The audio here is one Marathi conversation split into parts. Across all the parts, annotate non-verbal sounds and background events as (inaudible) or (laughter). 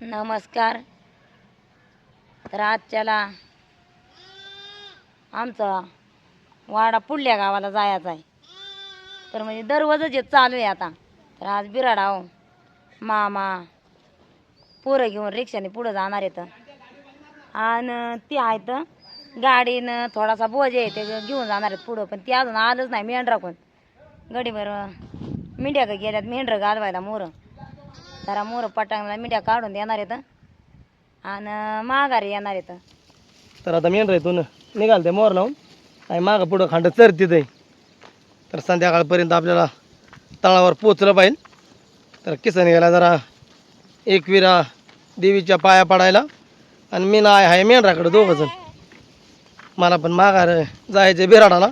नमस्कार. तर आजच्याला आमचा वाडा पुढल्या गावाला जायचा आहे. तर म्हणजे दररोजच हे चालू आहे आता. तर आज बिराड आहो मामा पोरं घेऊन रिक्षाने पुढं जाणार आहेत. आणि ती आहेत गाडीनं थोडासा बोज आहे ते घेऊन जाणार आहेत पुढं. पण ती अजून आलंच नाही मेंढरा कोण गडीभर मेंढ्या का गेल्यात मेंढरं घालवायला मोरं. जरा मोर पटांगला मिठ्या काढून देणार आहेत आणि माघारी येणार आहेत. तर आता मेंढरा इथून निघाल ते मोर लावून. आणि मागं पुढं खांड चर तिथे तर संध्याकाळपर्यंत आपल्याला तळावर पोचलं पाहिजे. तर किसन गेला जरा एकविरा देवीच्या पाया पडायला. आणि मी ना आहे मेंढराकडं दोघं जण. मला पण माघार जायचं बिराडाला.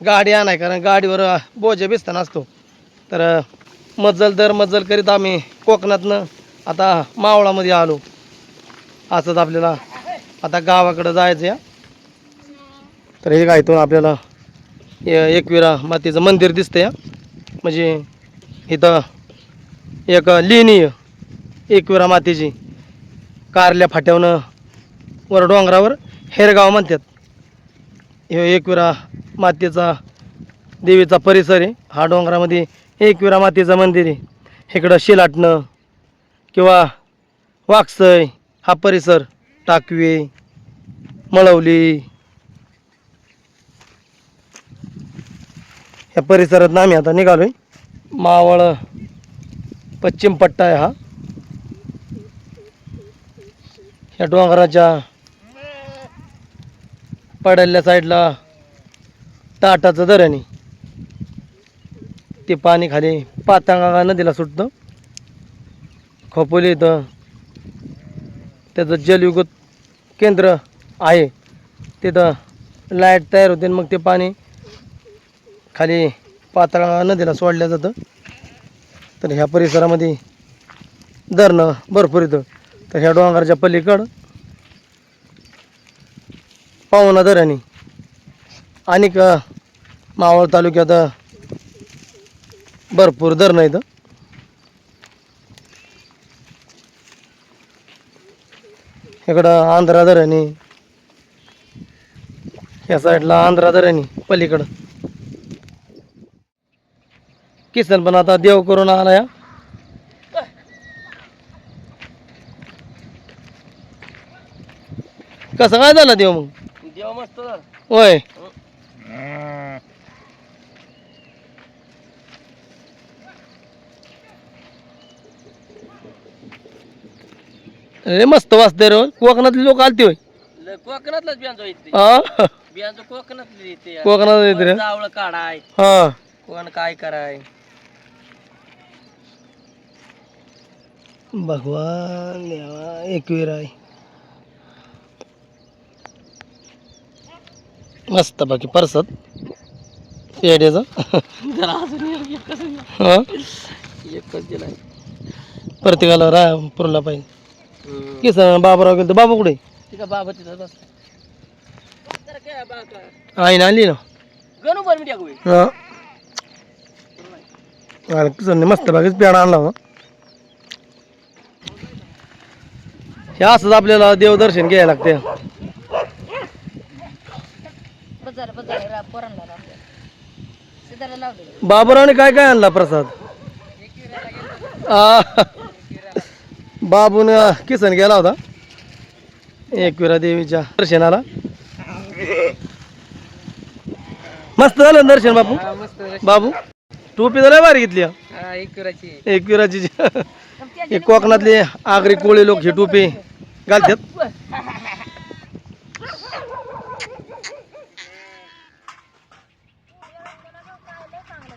गाडी आणाय कारण गाडीवर बोजे बिस्ता असतो. तर मज्जल दर मज्जल करीत आम्ही कोकणातनं आता मावळामध्ये आलो. असंच आपल्याला आता गावाकडं जायचं या. तर हे काय इथून आपल्याला एकविरा मातेचं मंदिर दिसतं या. म्हणजे इथं एक लेणी एकविरा मातेची कारल्या फाट्यावनं वर डोंगरावर हेरगाव म्हणतात. हे एकविरा मातेचा देवीचा परिसर आहे. हा डोंगरामध्ये एकविरा मातेचं मंदिर आहे. इकडं शिलाटणं किंवा वाकसय हा परिसर टाकवे मळवली. या परिसरात आम्ही आता निघालोय. मावळ पश्चिम पट्टा आहे हा. या डोंगराच्या पडल्या साईडला टाटाचं धरण आहे. ते पाणी खाली पातांगा नदीला सुटतं. खोपोली इथं त्याचं जलविद्युत केंद्र आहे. तिथं लाइट तयार होते आणि मग ते पाणी खाली पाताळा नदीला सोडलं जातं. तर ह्या परिसरामध्ये धरणं भरपूर येतं तर ह्या डोंगराच्या पलीकडं पाहुणा धरणी अनेक मावळ तालुक्यात भरपूर धरणं इथं. इकडं आंध्रा धरणी या साईडला आंध्रा धरणी पलीकडं. किसन पण आता देव करून आला या कसं काय झालं देव मग? देव मस्त होय. रे मस्त वाजते रे कोकणातले लोक आलते होय. कोकणातलाच बियांचो येते हा? बियांचो कोकणातली येते कोकणात येते रे. जावळ काढाय. हा. कोण काय कराय. भगवान देवा एकवीर आहे. मस्त बाकी परसत पेड्याचं जरा अजून एक- एकच हा? एकच दिलाय. प्रत्येकाला पुरला पाहिजे. किसन बाबराव गेलं तर बाबा कुठे? बाबा तिथं बस आईने आणली ना? गणू बरं मी टाकू हा. अरे किसनने मस्त बागेच पेडा आणला होता. हे असंच आपल्याला देवदर्शन घ्यायला लागते. बजार बजार रा पोरांना लावले सिद्धाला लावले. बाबरावने काय काय आणला प्रसाद? आ, बाबून किसन गेला होता. एकविरा देवीच्या दर्शनाला. मस्त झालं ना दर्शन बापू? मस्त बाबू टोपी तर लय भारी घेतली हा. एकविराची जी- हे कोकणातले आगरी कोळी लोक ही टोपी घालतात.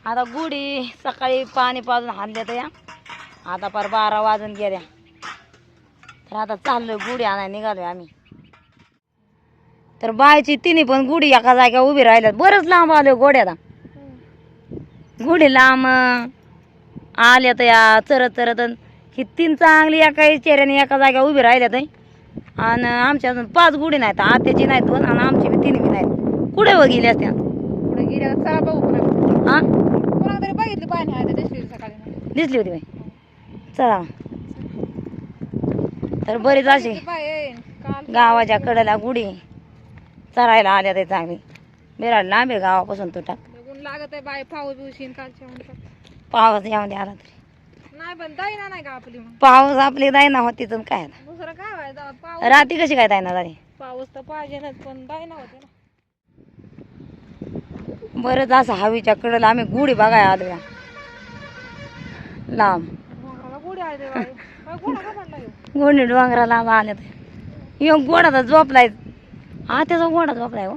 आता गुढी सकाळी पाणी पाजून हाणल्या या. आता पार बारा वाजून गेल्या. तर आता चाललोय गुढी आणायला निघालोय आम्ही. तर बायची तिन्ही पण गुढी एका जागा उभी राहिल्यात. बरंच लांब आलोय गोड्याला गुढी लांब आल्या तर या चरत चरत. ही तीन चांगली एका चेहऱ्याने एका जागा उभी राहिल्यात. आणि आमच्या अजून पाच गुढी नाहीत आत्याची नाहीत दोन आणि आमची बी तिन्ही बी नाहीत. कुठे व गेल्या चला बघू हा बघितली पाणी सकाळी. दिसली होती बाई. चला. तर बरीच काल गावाच्या कडेला गुढी. चरायला आल्या ते चांगली. बिराड लांब आहे गावापासून तुटा ऊन लागत आहे बाय पाऊस बिवशीन कालच्या पाऊस येऊन आला तरी. नाही पण नाही का आपली पाऊस आपली दायना होती तर काय. दुसरं काय व्हायचं? रात्री कशी काय दायना झाली? पाऊस तर पाहिजे पण दाईना होते ना. बरंच असं हवीच्या कडेला आम्ही गुढी बघाय आलो या. लांब. गुढी आहे ते बाई बाई गुढा का पडला ह्यो? गुढी डोंगरा लांब आले तर यो गोडा तर झोपलाय हा त्याचा गोडा झोपलाय हो.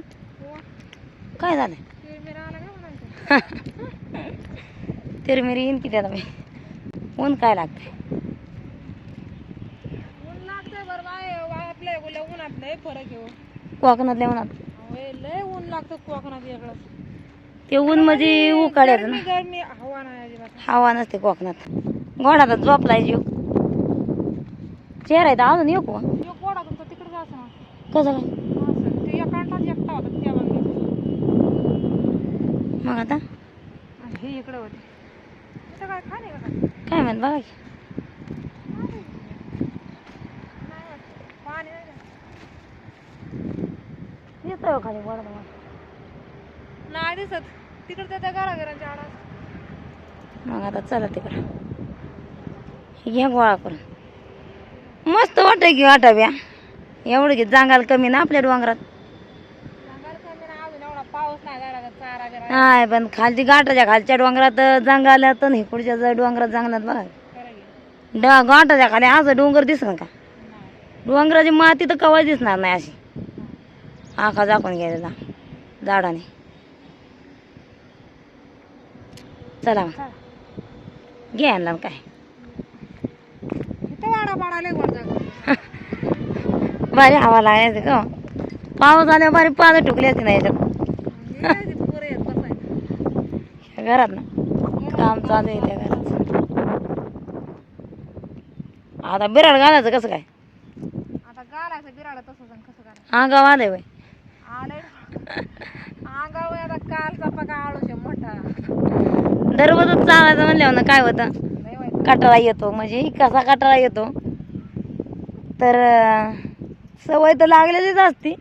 काय झालं (laughs) तिरमिरी येईन किती आता बाई. ऊन काय लागते ऊन लागतंय उन्हात लय फरक आहे हो. कोकणातल्या उन्हात. लय ऊन लागतं कोकणात ते ऊन म्हणजे उकाड्याचं ना. हवा नसते कोकणात. गोडा तर झोपलाय जीव. चेहरा आहे तर अजून येऊ का? तुमचा तिकडे जायचं ना. कसं काय? असं ते एकटा होता त्या मग आता? आणि हे इकडे होते. इथं काय खा नाही का? काय? काय म्हणत बघा की. नाही वाटतं. पाणी नाही हो खाली तर. नाही दिसत. तिकडे त्या त्या घराघरांच्या मग आता चला तिकडं. घ्या गोळा करून. मस्त वाटतं की वाटाव्या एवढं की जांगाल कमी ना आपल्या डोंगरात नाही नाही पण खालची घाटाच्या खालच्या डोंगरात जंगालात आणि इकडच्या ज- डोंगरात जंगलात बघा. ड घाटाच्या खाली असं डोंगर दिसणार का नाही. डोंगराची माती तर कवा दिसणार नाही अशी आखा झाकून गेलेला झाडाने चला मग. चला. घे आणला काय इथं वाडा पाडायला गोड जागा भारी हवा लागायचं का पाऊस आल्यावर भारी पानं टुकली असते ना याच्यात. हे. घरात ना. काम चालू आहे त्या घरात. आता बिराड घालायचं कसं काय? करायचं अंगाव आलंय बाई दररोजच चालायचं म्हणल्यावर ना काय होतं? कटाळा येतो म्हणजे कसा कटाळा येतो? तर सवय तर लागलेलीच असती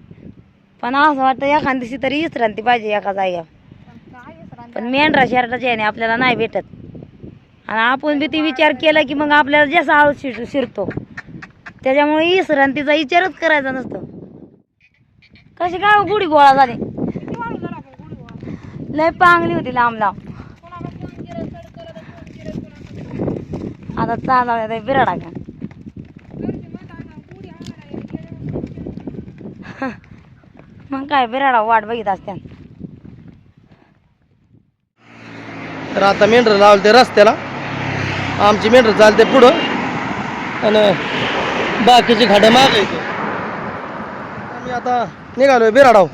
पण असं वाटतं एखाद्याशी दिवशी तरी विश्रांती पाहिजे एका जागेवर. पण आहे मेंढरा शर्टाच्या याने आपल्याला नाही भेटत. आणि आपण बी ती विचार केला की मग आपल्याला जसा आळू शिर शिरतो. त्याच्यामुळे विश्रांतीचा विचारच करायचा नसतो. कशी काय गुढी गोळा झाली? लय पांगली होती लांब लांब आता चालवल्या ते बिराडा का घरचे म्हणतात मग काय बिराडा वाट बघित असत्या तर आता मेंढर लावलं ते रस्त्याला. आमची मेंढर चालते पुढं. आणि बाकीची खाडं मागायची आम्ही आता निघालोय बिराडाव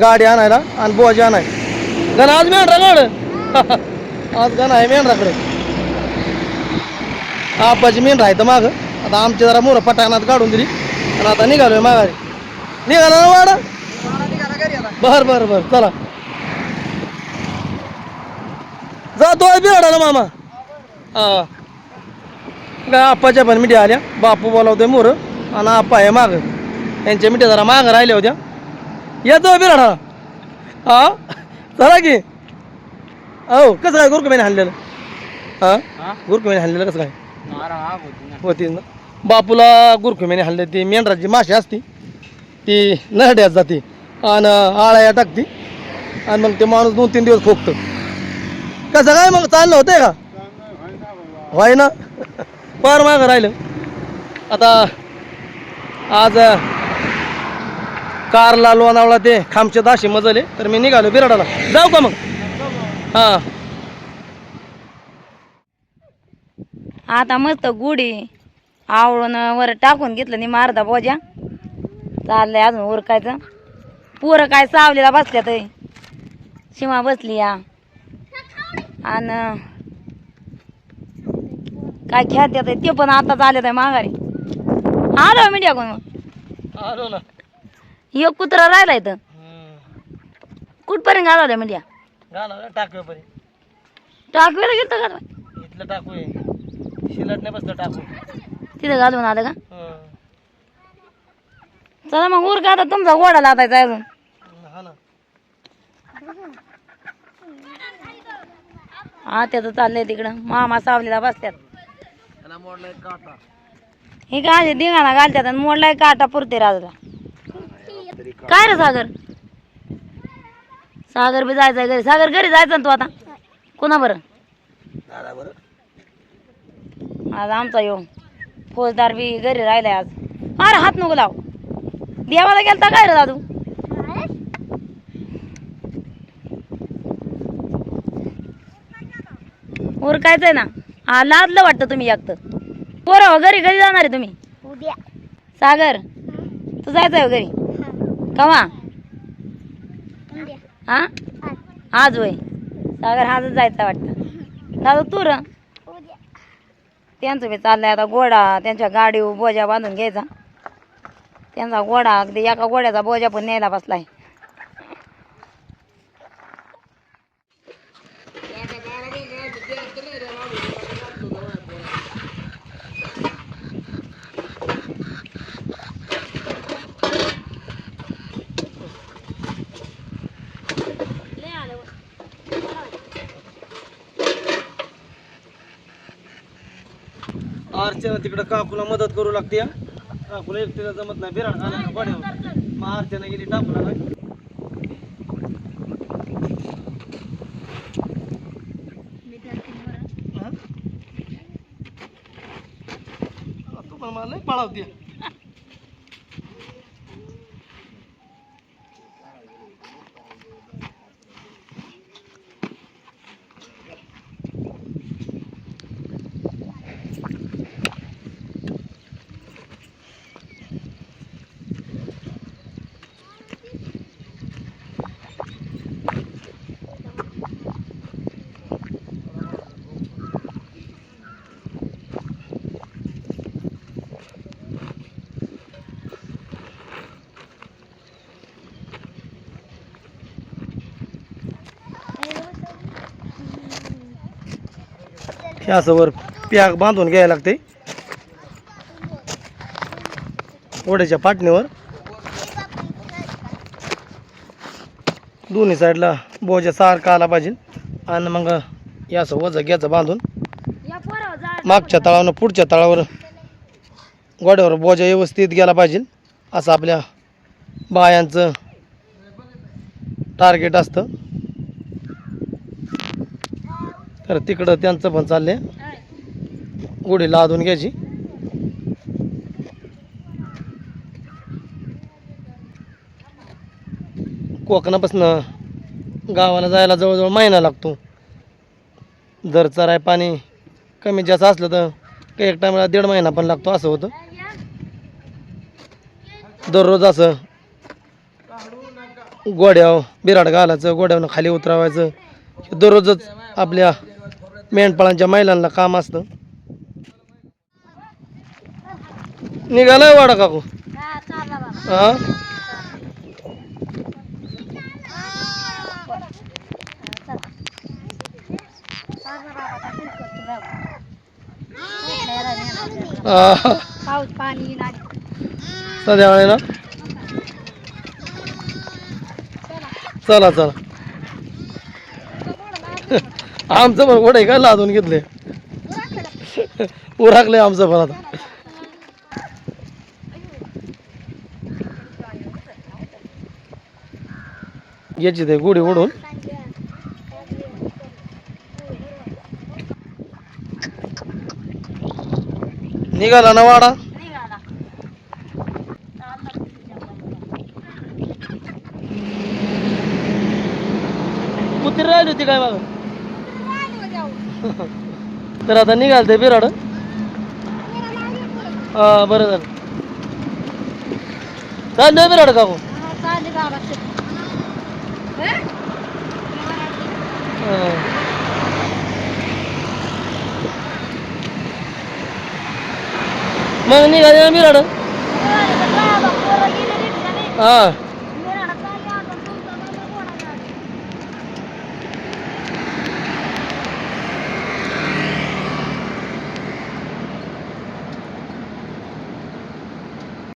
गाडी आणायला आणि बोजी आणाय गण आज मेंढरा गड. (laughs) आज गण आहे मेंढराकडे. आपाची मेंढरा आहे तर माग. आता आमची जरा मोर पटाणात काढून दिली. आणि आता निघालोय माघारी. निघाला ना वाडा? बर बर बर चला. जातोय बिहाडाला मामा. हा. काय आप्पाच्या पण मिठी आल्या. बापू बोलावतोय मोर. आणि आप्पा आहे माग. यांच्या मिठी जरा माग राहिल्या होत्या. येतोय बिराडाला हा? चला की. हो कसं काय गुरकुमेने हाणलेलं? हा? गुरकुमेने हाणलेलं कसं काय? होती ना. बापूला गुरखुम्याने हाणले ती मेंढराची माशी असती. ती नरड्यात जाते आणि आळ्या टाकते. आणि मग ते माणूस दोन तीन दिवस खोकतो. कसं काय मग चाललं होतंय का? व्हाय ना. फार मागं राहिलं. आता आज कारला लोणावळा ते खांबचे दाशी मजले तर मी निघालो बिराडाला. जाऊ का मग? हां. आता मस्त गुढी आवळून वर टाकून घेतलं नि मारदा बोजा चाललंय अजून उरकायचं. पोरं काय सावलीला बसल्यात हे. शिमा बसली या. आणि काय खेळत्यात हे, ते पण आताच आले माघारी. आलो मीडिया कोण मग आलो ना. एक कुत्रा राहिलाय तर कुठपर्यंत आला मीडिया टाकवेला गेलं का टाकू शिलट नाही बसलं टाकू. तिथं घालून आलं का? चला मग उर का आता तुमचा गोडा लादायचा आहे अजून. हा ना. हा त्याचं चाललंय तिकडं. मामा सावलीला बसत्यात त्याला मोडलाय काटा. हे काय धिंगाणा घालतात आणि मोडलाय काटा पुरते राजूला. काय रे सागर? सागर बी जायचंय घरी. सागर घरी जायचं ना तू आता? कोणा बरं? दादा बरं. आज आमचा येऊ फौजदार बी घरी राहिलाय आज. अरे हात नको लाव. देवाला गेलता काय रे दादू? उरकायचंय ना. हा लादलं वाटतं तुम्ही एकटं पोरं हो, घरी घरी जाणार आहे तुम्ही. उद्या. सागर तू जायचंय हो घरी? कवा? हा? आज होय. सागर आजच जायचं वाटतं. दादा तू र. त्यांचं बी चाललंय आता गोडा त्यांच्या गाडीवर बोजा बांधून घ्यायचा. त्यांचा गोडा अगदी एका गोड्याचा बोजा पण न्यायला बसलाय. अर्चना तिकडं काकूला मदत करू लागते. काकूला एकटीला जमत नाही बिराड घालायला गोड्यावर मग अर्चना गेली टाकूला नाही? तू पण मला लय पळावते हे असं वर पॅक बांधून घ्यायला लागते. ओढ्याच्या पाटणीवर. दोन्ही साईडला बोजा सारखा आला पाहिजे. आणि मग हे असं वजं घ्यायचं बांधून. मागच्या तळावरून पुढच्या तळावर गोड्यावर बोजा व्यवस्थित गेला पाहिजे. असं आपल्या बायांचं टार्गेट असतं. तर तिकडं त्यांचं पण चाललंय. गुढी लादून घ्यायची. कोकणापासून गावाला जायला जवळजवळ महिना लागतो. जर चराय पाणी कमी जास्त असलं तर काही एक टायमाला दीड महिना पण लागतो असं होतं. दररोज असं गोड्याव बिराड घालायचं गोड्यावनं खाली उतरवायचं. दररोजच आपल्या मेंढपाळांच्या महिलांना काम असतं. निघालाय वाडा काकू. हा हा. पाऊस पाणी सध्या वेळेला. चला चला. आमचं पण वडे काय लादून घेतले? उराकले आमचं पण आता. याची ते गुढी उडून निघाला ना वाडा? कुत्री राहिली होती काय बघा तर आता निघाल ते बिराड. हा बरं झालं. चाललोय बिराड काकू. हा. मग निघाले ना बिराड. हा.